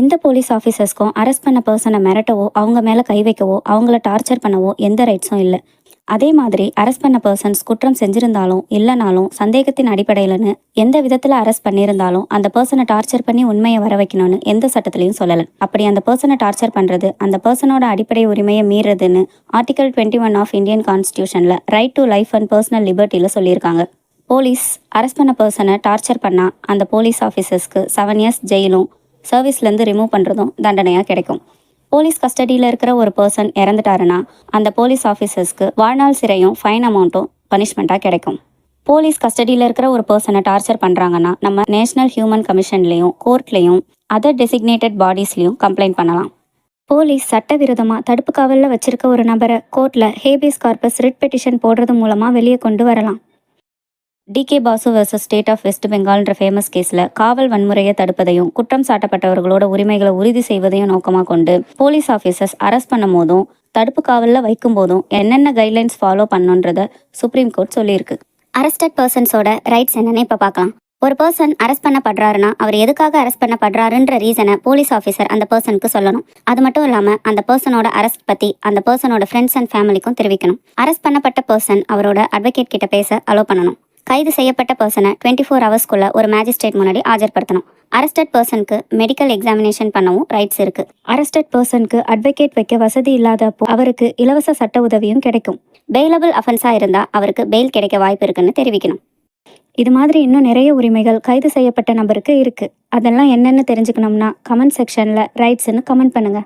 எந்த police ஆஃபீஸர்ஸ்க்கும் arrest பண்ண பர்சனை மிரட்டவோ அவங்க மேலே கை வைக்கவோ அவங்கள டார்ச்சர் பண்ணவோ எந்த ரைட்ஸும் இல்லை. அதே மாதிரி அரெஸ்ட் பண்ண பர்சன்ஸ் குற்றம் செஞ்சிருந்தாலும் இல்லைனாலும் சந்தேகத்தின் அடிப்படையிலன்னு எந்த விதத்தில் அரெஸ்ட் பண்ணியிருந்தாலும் அந்த பர்சனை டார்ச்சர் பண்ணி உண்மையை வர வைக்கணும்னு எந்த சட்டத்திலையும் சொல்லலை. அப்படி அந்த பர்சனை டார்ச்சர் பண்ணுறது அந்த பர்சனோட அடிப்படை உரிமையை மீறதுன்னு article twenty one of Indian கான்ஸ்டியூஷனில் right to life and personal லிபர்ட்டியில் சொல்லியிருக்காங்க. போலீஸ் அரெஸ்ட் பண்ண பர்சனை டார்ச்சர் பண்ணால் அந்த போலீஸ் ஆஃபீஸர்ஸ்க்கு செவன் இயர்ஸ் ஜெயிலும் சர்வீஸ்லேருந்து ரிமூவ் பண்ணுறதும் தண்டனையாக கிடைக்கும். போலீஸ் கஸ்டடியில் இருக்கிற ஒரு பர்சன் இறந்துட்டாருன்னா அந்த போலீஸ் ஆஃபீஸர்ஸ்க்கு வாழ்நாள் சிறையும் ஃபைன் அமௌண்ட்டும் பனிஷ்மெண்ட்டாக கிடைக்கும். போலீஸ் கஸ்டடியில் இருக்கிற ஒரு பர்சனை டார்ச்சர் பண்ணுறாங்கன்னா நம்ம நேஷனல் ஹியூமன் கமிஷன்லேயும் கோர்ட்லேயும் அதர் டெசிக்னேட்டட் பாடிஸ்லேயும் கம்ப்ளைண்ட் பண்ணலாம். போலீஸ் சட்டவிரோதமாக தடுப்பு காவலில் வச்சிருக்க ஒரு நபரை கோர்ட்டில் ஹேபிஸ் கார்பஸ் ரிட் பெட்டிஷன் போடுறது மூலமாக வெளியே கொண்டு வரலாம். DK Basu versus state of west பெங்கால்ன்ற famous கேஸில் காவல் வன்முறையை தடுப்பதையும் குற்றம் சாட்டப்பட்டவர்களோட உரிமைகளை உறுதி செய்வதையும் நோக்கமாக கொண்டு போலீஸ் ஆஃபீஸர்ஸ் அரெஸ்ட் பண்ணும் போதும் தடுப்பு காவலில் வைக்கும் போதும் என்னென்ன கைட்லைன்ஸ் ஃபாலோ பண்ணுன்றத சுப்ரீம் கோர்ட் சொல்லியிருக்கு. அரெஸ்டட் பர்சன்ஸோட ரைட்ஸ் என்னன்னு இப்போ பார்க்கலாம் ஒரு பர்சன் அரெஸ்ட் பண்ணப்படுறாருன்னா அவர் எதுக்காக அரெஸ்ட் பண்ணப்படுறாருன்ற ரீசனை போலீஸ் ஆஃபீஸர் அந்த பர்சனுக்கு சொல்லணும். அது மட்டும் இல்லாமல் அந்த பர்சனோட அரெஸ்ட் பற்றி அந்த பர்சனோட ஃப்ரெண்ட்ஸ் அண்ட் ஃபேமிலிக்கும் தெரிவிக்கணும். அரெஸ்ட் பண்ணப்பட்ட பர்சன் அவரோட அட்வொகேட் கிட்ட பேச அலோவ் பண்ணணும். கைது செய்யப்பட்ட பர்சனை டுவெண்ட்டி ஃபோர் ஹவர்ஸ்க்குள்ள ஒரு மேஜிஸ்ட்ரேட் முன்னாடி ஆஜர்படுத்தணும். அரஸ்டட் பர்சனுக்கு மெடிக்கல் எக்ஸாமினேஷன் பண்ணவும் ரைட்ஸ் இருக்கு. அரஸ்டட் பர்சனுக்கு அட்வொகேட் வைக்க வசதி இல்லாதப்போ அவருக்கு இலவச சட்ட உதவியும் கிடைக்கும். பெயிலபிள் அஃபென்ஸா இருந்தால் அவருக்கு பெயில் கிடைக்க வாய்ப்பு இருக்குன்னு தெரிவிக்கணும். இது மாதிரி இன்னும் நிறைய உரிமைகள் கைது செய்யப்பட்ட நபருக்கு இருக்கு. அதெல்லாம் என்னென்னு தெரிஞ்சுக்கணும்னா கமெண்ட் செக்ஷனில் ரைட்ஸ்னு கமெண்ட் பண்ணுங்க.